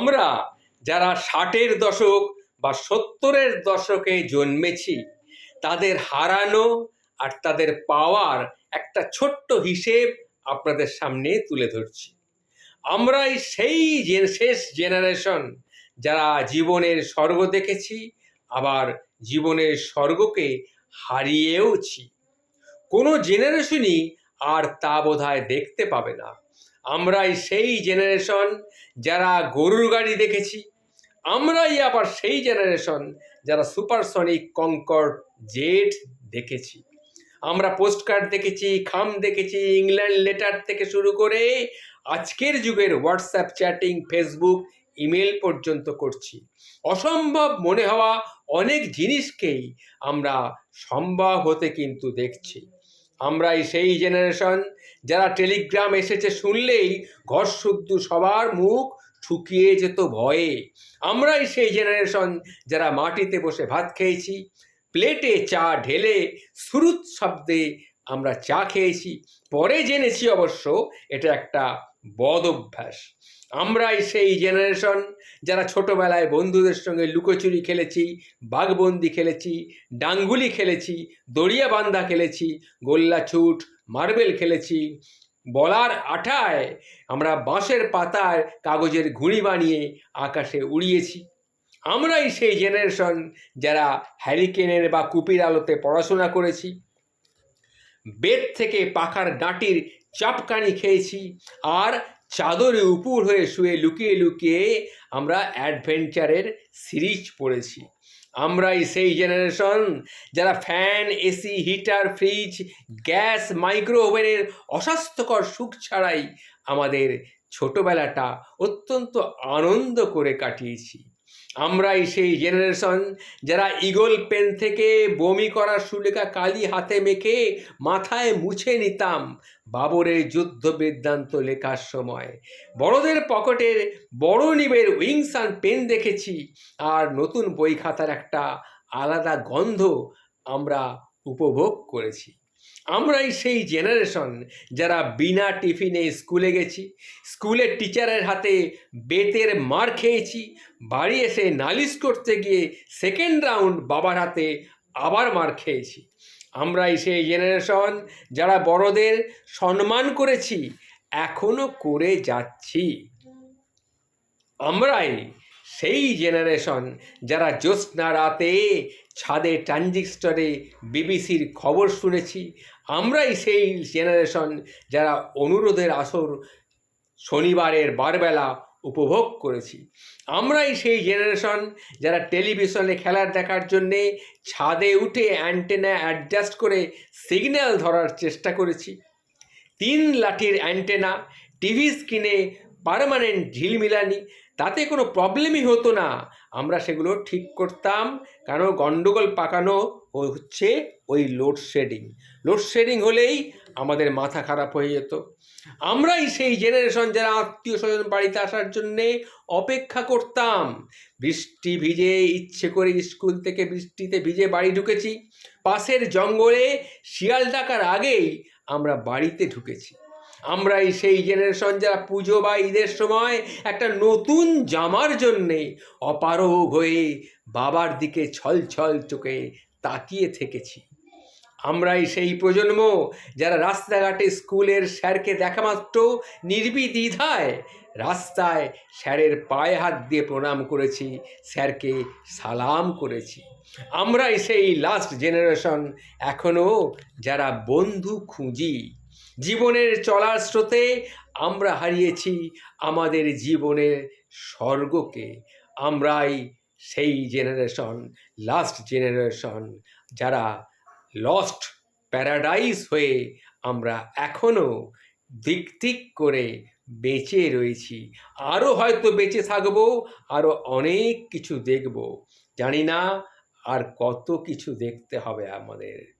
আমরা যারা ষাটের দশক বা সত্তরের দশকে জন্মেছি, তাদের হারানো আর তাদের পাওয়ার একটা ছোট্ট হিসেব আপনাদের সামনে তুলে ধরছি। আমরাই সেই শেষ জেনারেশন যারা জীবনের স্বর্গ দেখেছি, আবার জীবনের স্বর্গকে হারিয়েওছি। কোনো জেনারেশনই আর তা বোধহয় দেখতে পাবে না। আমরাই সেই জেনারেশন যারা গরুর গাড়ি দেখেছি, আমরাই আবার সেই জেনারেশন যারা সুপারসনিক কঙ্কর্ড জেট দেখেছি। আমরা পোস্টকার্ড দেখেছি, খাম দেখেছি ইংল্যান্ড লেটার থেকে শুরু করে আজকের যুগের হোয়াটসঅ্যাপ চ্যাটিং ফেসবুক ইমেল পর্যন্ত করছি। অসম্ভব মনে হওয়া অনেক জিনিসকেই আমরা সম্ভব হতে কিন্তু দেখছি। আমরাই সেই জেনারেশন যারা টেলিগ্রাম এসেছে শুনলেই ঘর শুদ্ধ সবার মুখ ঠুকিয়ে যেত ভয়ে। আমরাই সেই জেনারেশন যারা মাটিতে বসে ভাত খেয়েছি প্লেটে চা ঢেলে সুরুৎ শব্দে আমরা চা খেয়েছি। পরে জেনেছি অবশ্য এটা একটা বদ অভ্যাস আমরাই সেই জেনারেশন যারা ছোটবেলায় বন্ধুদের সঙ্গে লুকোচুরি খেলেছি, বাঘবন্দি খেলেছি, ডাঙ্গুলি খেলেছি দড়িয়া বান্ধা খেলেছি, গোল্লা ছুট, মার্বেল খেলেছি। বলার আঠায় আমরা বাঁশের পাতায় কাগজের ঘুড়ি বানিয়ে আকাশে উড়িয়েছি। আমরাই সেই জেনারেশন যারা হ্যারিকেনের বা কুপির আলোতে পড়াশোনা করেছি। বেদ থেকে পাখার ডাঁটির চাপকানি খেয়েছি। আর চাদরে উপর হয়ে শুয়ে লুকিয়ে লুকিয়ে আমরা অ্যাডভেঞ্চারের সিরিজ পড়েছি। আমরাই সেই জেনারেশন যারা fan, AC, heater, fridge, gas micro ওভেনের অস্বাস্থ্যকর সুখ ছাড়াই আমাদের ছোটবেলাটা অত্যন্ত আনন্দ করে কাটিয়েছি। আমরাই সেই জেনারেশন যারা ইগল পেন থেকে বমি করার সুলেখা কালি হাতে মেখে মাথায় মুছে নিতাম বাবরের যুদ্ধ বৃত্তান্ত লেখার সময়। বড়দের পকেটের বড় নিবের উইংস অ্যান্ড পেন দেখেছি আর নতুন বই খাতার একটা আলাদা গন্ধ আমরা উপভোগ করেছি। আমরাই সেই জেনারেশন যারা বিনা টিফিনে স্কুলে গেছি স্কুলের টিচারের হাতে বেতের মার খেয়েছি, বাড়ি এসে নালিশ করতে গিয়ে সেকেন্ড রাউন্ড বাবার হাতে আবার মার খেয়েছি। আমরাই সেই জেনারেশন যারা বড়দের সম্মান করেছি, এখনও করে যাচ্ছি। আমরাই সেই জেনারেশন যারা জ্যোৎস্না রাতে ছাদে ট্রানজিস্টরে বিবিসির খবর শুনেছি, আমরাই সেই জেনারেশন যারা অনুরোধের আসর শনিবারের বারবেলা উপভোগ করেছি। আমরাই সেই জেনারেশন যারা টেলিভিশনে খেলার দেখার জন্যে ছাদে উঠে অ্যান্টেনা অ্যাডজাস্ট করে সিগন্যাল ধরার চেষ্টা করেছি। তিন লাঠির অ্যান্টেনা টিভি স্ক্রিনে পারমানেন্ট ঝিলমিলানি, তাতে কোনো প্রবলেমই হতো না। আমরা সেগুলো ঠিক করতাম কারণ গণ্ডগোল পাকানো হচ্ছে ওই লোডশেডিং লোডশেডিং হলেই আমাদের মাথা খারাপ হয়ে যেত। আমরাই সেই জেনারেশন যারা আত্মীয় স্বজন বাড়িতে আসার জন্যে অপেক্ষা করতাম। বৃষ্টি ভিজে, ইচ্ছে করে স্কুল থেকে বৃষ্টিতে ভিজে বাড়ি ঢুকেছি। পাশের জঙ্গলে শিয়াল ডাকার আগেই আমরা বাড়িতে ঢুকেছি। আমরাই সেই জেনারেশন যারা পুজো বা ঈদের সময় একটা নতুন জামার জন্যে অপারগ হয়ে বাবার দিকে ছল ছল চোখে তাকিয়ে থেকেছি। আমরাই সেই প্রজন্ম যারা রাস্তাঘাটে স্কুলের স্যারকে দেখা মাত্র নির্বিদ্বিধায় রাস্তায় স্যারের পায়ে হাত দিয়ে প্রণাম করেছি, স্যারকে সালাম করেছি। আমরাই সেই লাস্ট জেনারেশন এখনও যারা বন্ধু খুঁজি। জীবনের চলার স্রোতে আমরা হারিয়েছি আমাদের জীবনের স্বর্গকে। আমরাই সেই জেনারেশন লাস্ট জেনারেশন যারা লস্ট প্যারাডাইস হয়ে আমরা এখনও দিক দিক করে বেঁচে রয়েছি। আরও হয়তো বেঁচে থাকব আরও অনেক কিছু দেখব। জানি না আর কত কিছু দেখতে হবে আমাদের।